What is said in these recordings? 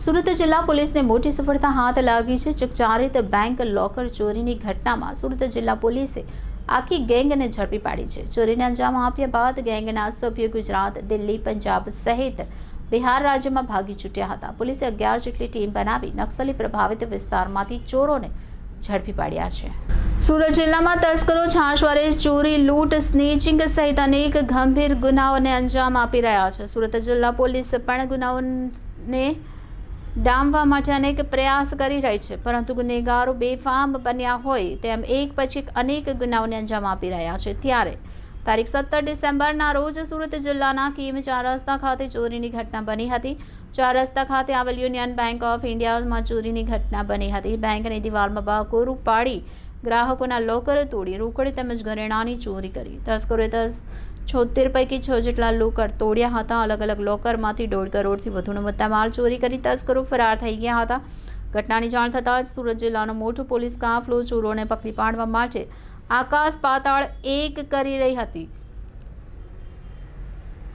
સુરત જિલ્લા પોલીસને મોટી સફળતા હાથ લાગી છે. ચકચારિત બેંક લોકર ચોરીની ઘટનામાં સુરત જિલ્લા પોલીસે આખી ગેંગને ઝડપી પાડી છે. ચોરીને અંજામ આપ્યા બાદ ગેંગના સભ્યો ગુજરાત, દિલ્હી, પંજાબ સહિત બિહાર રાજ્યમાં ભાગી છૂટ્યા હતા. પોલીસે અગિયાર જેટલી ટીમ બનાવી નક્સલી પ્રભાવિત વિસ્તારમાંથી ચોરોને ઝડપી પાડ્યા છે. સુરત જિલ્લામાં તસ્કરો, છાશવારે ચોરી, લૂંટ, સ્નેચિંગ સહિત અનેક ગંભીર ગુનાઓને અંજામ આપી રહ્યા છે. સુરત જિલ્લા પોલીસ પણ ગુનાઓને ડામવા માટે અનેક પ્રયાસ કરી રહી છે, પરંતુ ગુનેગારો બેફામ બન્યા હોય તેમ એક પછી અનેક ગુનાઓને અંજામ આપી રહ્યા છે. ત્યારે તારીખ સત્તર ડિસેમ્બરના રોજ સુરત જિલ્લાના કીમ ચાર રસ્તા ખાતે ચોરીની ઘટના બની હતી. ચાર રસ્તા ખાતે આવેલ યુનિયન બેંક ઓફ ઇન્ડિયામાં ચોરીની ઘટના બની હતી. બેંકની દિવાલમાં બાકોરું પાડી ગ્રાહકોના લોકર તોડી રોકડ તેમજ ઘરેણાની ચોરી કરી. તસ્કરોએ દસ છોતેર પૈકી છ જેટલા લોકર તોડ્યા હતા. અલગ અલગ લોકરમાંથી દોઢ કરોડથી વધુનો મુદ્દામાલ ચોરી કરી તસ્કરો ફરાર થઈ ગયા હતા. ઘટનાની જાણ થતાં જ સુરત જિલ્લાનો મોટો પોલીસ કાફલો ચોરોને પકડી પાડવા માટે આકાશ પાતાળ એક કરી રહી હતી.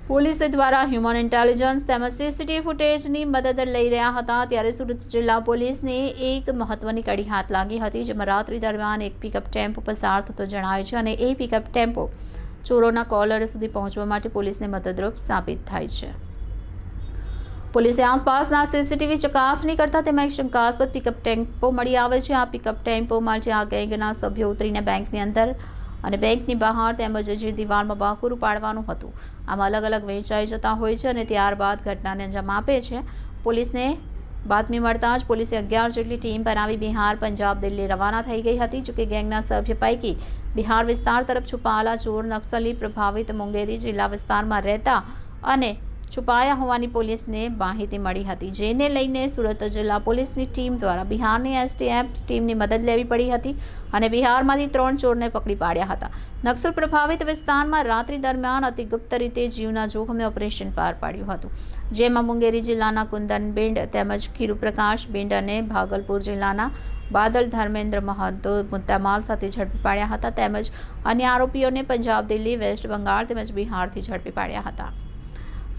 પોલીસ દ્વારા હ્યુમન ઇન્ટેલિજન્સ તેમજ સીસીટીવી ફૂટેજની મદદ લઈ રહ્યા હતા. ત્યારે સુરત જિલ્લા પોલીસને એક મહત્વની કડી હાથ લાગી હતી, જેમાં રાત્રિ દરમિયાન એક પિકઅપ ટેમ્પો પસાર થતો જણાય છે અને એ પિકઅપ ટેમ્પો ચોરોના કોલર સુધી પહોંચવા માટે પોલીસને મદદરૂપ સાબિત થાય છે. પોલીસે આસપાસના સીસીટીવી ચકાસણી કરતા તેમાં એક શંકાસ્પદ પિકઅપ ટેમ્પો મળી આવે છે. આ પિકઅપ ટેમ્પોમાં જે આ ગેંગના સભ્યો ઉતરીને બેંકની અંદર અને બેંકની બહાર તેમજ જે દિવાલમાં બાકુરું પાડવાનું હતું. આમાં અલગ અલગ વેચાઈ જતા હોય છે અને ત્યારબાદ ઘટનાને અંજામ આપે છે. પોલીસને બાતમી મળતા જ પોલીસે અગિયાર જેટલી ટીમ બનાવી બિહાર પંજાબ દિલ્હી રવાના થઈ ગઈ હતી, જોકે ગેંગના સભ્ય પૈકી બિહાર વિસ્તાર તરફ છુપાયેલા ચોર નક્સલી પ્રભાવિત મુંગેરી જિલ્લા વિસ્તારમાં રહેતા અને છુપાયા હોવાની પોલીસને માહિતી મળી હતી. જેને લઈને સુરત જિલ્લા પોલીસની ટીમ દ્વારા બિહારની એસટીએફ ટીમની મદદ લેવી પડી હતી અને બિહારમાંથી ત્રણ ચોરને પકડી પાડ્યા હતા. નક્સલ પ્રભાવિત વિસ્તારમાં રાત્રિ દરમિયાન અતિ ગુપ્ત રીતે જીવના જોખમે ઓપરેશન પાર પાડ્યું હતું. જેમાં મુંગેરી જિલ્લાના કુંદન બિંડ તેમજ કિરુપ્રકાશ બિંડ અને ભાગલપુર જિલ્લાના બાદલ ધર્મેન્દ્ર મહંતો મુદ્દામાલ સાથે ઝડપી પાડ્યા હતા તેમજ અન્ય આરોપીઓને પંજાબ, દિલ્હી, વેસ્ટ બંગાળ તેમજ બિહારથી ઝડપી પાડ્યા હતા.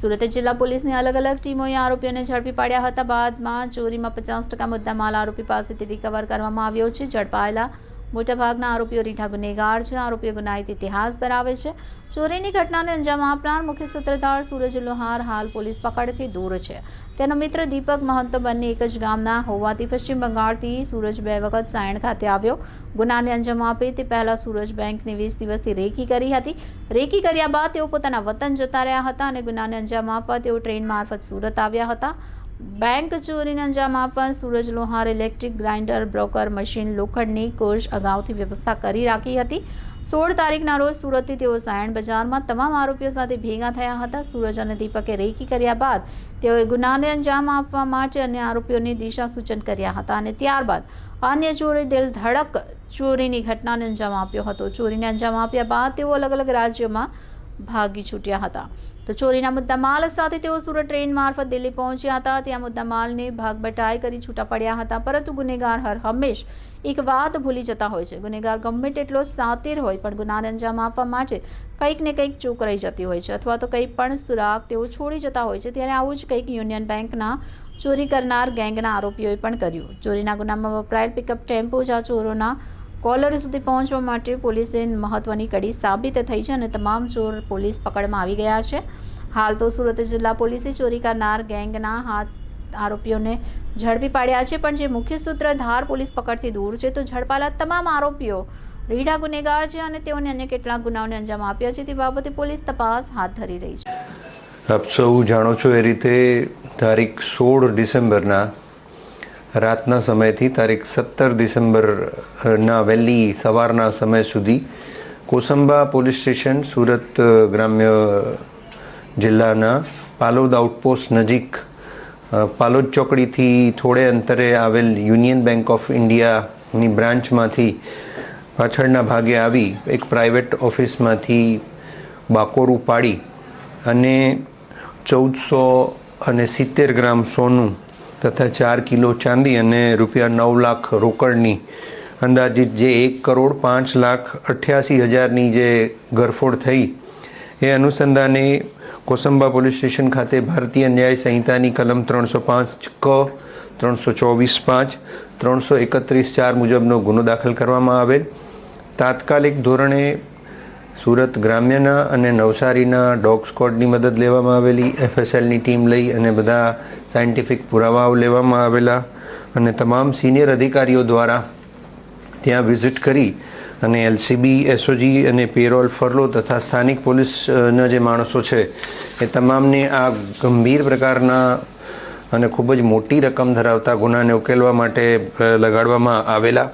સુરત જિલ્લા પોલીસની અલગ અલગ ટીમોએ આરોપીઓને ઝડપી પાડ્યા હતા. બાદમાં ચોરીમાં પચાસ ટકા મુદ્દામાલ આરોપી પાસેથી રિકવર કરવામાં આવ્યો છે. ઝડપાયેલા મોટાભાગના આરોપીઓ રીઠા ગુનેગાર છે. આરોપીઓ ગુનાહિત ઇતિહાસ ધરાવે છે. ચોરીની ઘટનાને અંજામ આપનાર મુખ્ય સૂત્રધાર સૂરજ લોહાર હાલ પોલીસ પકડથી દૂર છે. તેનો મિત્ર દીપક મહંતો બંને એક જ ગામના હોવાથી પશ્ચિમ બંગાળથી સૂરજ બે વખત સાયણ ખાતે આવ્યો. ગુનાને અંજામ આપે તે પહેલાં સૂરજ બેંકની વીસ દિવસથી રેકી કરી હતી. રેકી કર્યા બાદ તેઓ પોતાના વતન જતા રહ્યા હતા અને ગુનાને અંજામ આપવા તેઓ ટ્રેન મારફત સુરત આવ્યા હતા. બેંક ચોરીને અંજામ આપવા Suraj Lohar, electric grinder, broker, machine, લોખંડની કોષ અગાઉથી વ્યવસ્થા કરી રાખી હતી. સોળ તારીખના રોજ સુરતથી તેઓ સાયણ બજારમાં તમામ આરોપીઓ સાથે ભેગા થયા હતા. સૂરજ અને દીપકે રેકી કર્યા બાદ તેઓએ ગુનાને અંજામ આપવા માટે અન્ય આરોપીઓને દિશા સૂચન કર્યા હતા અને ત્યારબાદ અન્ય ચોરી દિલ ધડક ચોરીની ઘટનાને અંજામ આપ્યો હતો. ચોરીને અંજામ આપ્યા બાદ તેઓ અલગ અલગ રાજ્યોમાં ભાગી છૂટ્યા હતા. તો ચોરીના મુદ્દામાલ સાથે તેઓ સુરત ટ્રેન મારફત દિલ્હી પહોંચ્યા હતા. ત્યાં મુદ્દામાલને ભાગ બટાઈ કરી છૂટા પડ્યા હતા, પરંતુ ગુનેગાર હર હંમેશ એક વાત ભૂલી જતા હોય છે. ગુનેગાર ગમે તેટલો સાતેર હોય, પણ ગુનાને અંજામ આપવા માટે કંઈક ને કંઈક ચૂક રહી જતી હોય છે, અથવા તો કંઈ પણ સુરાગ તેઓ છોડી જતા હોય છે. ત્યારે આવું જ કંઈક યુનિયન બેંકના ચોરી કરનાર ગેંગના આરોપીઓએ પણ કર્યું. ચોરીના ગુનામાં વપરાયેલ પિકઅપ ટેમ્પો જ આ ચોરોના કોલર સુધી પહોંચવા માટે પોલીસે મહત્વની કડી સાબિત થઈ છે અને તમામ ચોર પોલીસ પકડમાં આવી ગયા છે. હાલ તો સુરત જિલ્લા પોલીસે ચોરી કરનાર ગેંગના હાથ આરોપીઓને ઝડપી પાડ્યા છે, પણ જે મુખ્ય સૂત્રધાર પોલીસ પકડથી દૂર છે, તો ઝડપાયેલા તમામ આરોપીઓ રીઢા ગુનેગાર છે અને તેઓને અન્ય કેટલાક ગુનાઓને અંજામ આપ્યા છે. તે બાબતે પોલીસ તપાસ હાથ ધરી રહી છે. આપ સૌ જાણો છો એ રીતે તારીખ સોળ ડિસેમ્બરના રાતના સમયથી તારીખ સત્તર ડિસેમ્બરના વહેલી સવારના સમય સુધી કોસંબા પોલીસ સ્ટેશન, સુરત ગ્રામ્ય જિલ્લાના પાલોદ આઉટપોસ્ટ નજીક પાલોદ ચોકડીથી થોડે અંતરે આવેલ યુનિયન બેંક ઓફ ઇન્ડિયાની બ્રાન્ચમાંથી પાછળના ભાગે આવી એક પ્રાઇવેટ ઓફિસમાંથી બાકોરું પાડી અને ચૌદસો અને સિત્તેર ગ્રામ સોનું તથા ચાર કિલો ચાંદી અને રૂપિયા નવ લાખ રોકડની અંદાજિત જે એક કરોડ પાંચ લાખ અઠ્યાસી હજારની જે ગરફોડ થઈ, એ અનુસંધાને કોસંબા પોલીસ સ્ટેશન ખાતે ભારતીય ન્યાય સંહિતાની કલમ ત્રણસો પાંચ ક, ત્રણસો ચોવીસ પાંચ, ત્રણસો એકત્રીસ ચાર મુજબનો ગુનો દાખલ કરવામાં આવેલ. તાત્કાલિક ધોરણે સુરત ગ્રામ્યના અને નવસારીના ડોગ સ્કોડની મદદ લેવામાં આવેલી, એફએસએલની ટીમ લઈ અને બધા સાયન્ટિફિક પુરાવાઓ લેવામાં આવેલા અને તમામ સિનિયર અધિકારીઓ દ્વારા ત્યાં વિઝિટ કરી અને એલસીબી, એસઓજી અને પેરોલ ફરલો તથા સ્થાનિક પોલીસના જે માણસો છે, એ તમામને આ ગંભીર પ્રકારના અને ખૂબ જ મોટી રકમ ધરાવતા ગુનાને ઉકેલવા માટે લગાડવામાં આવેલા.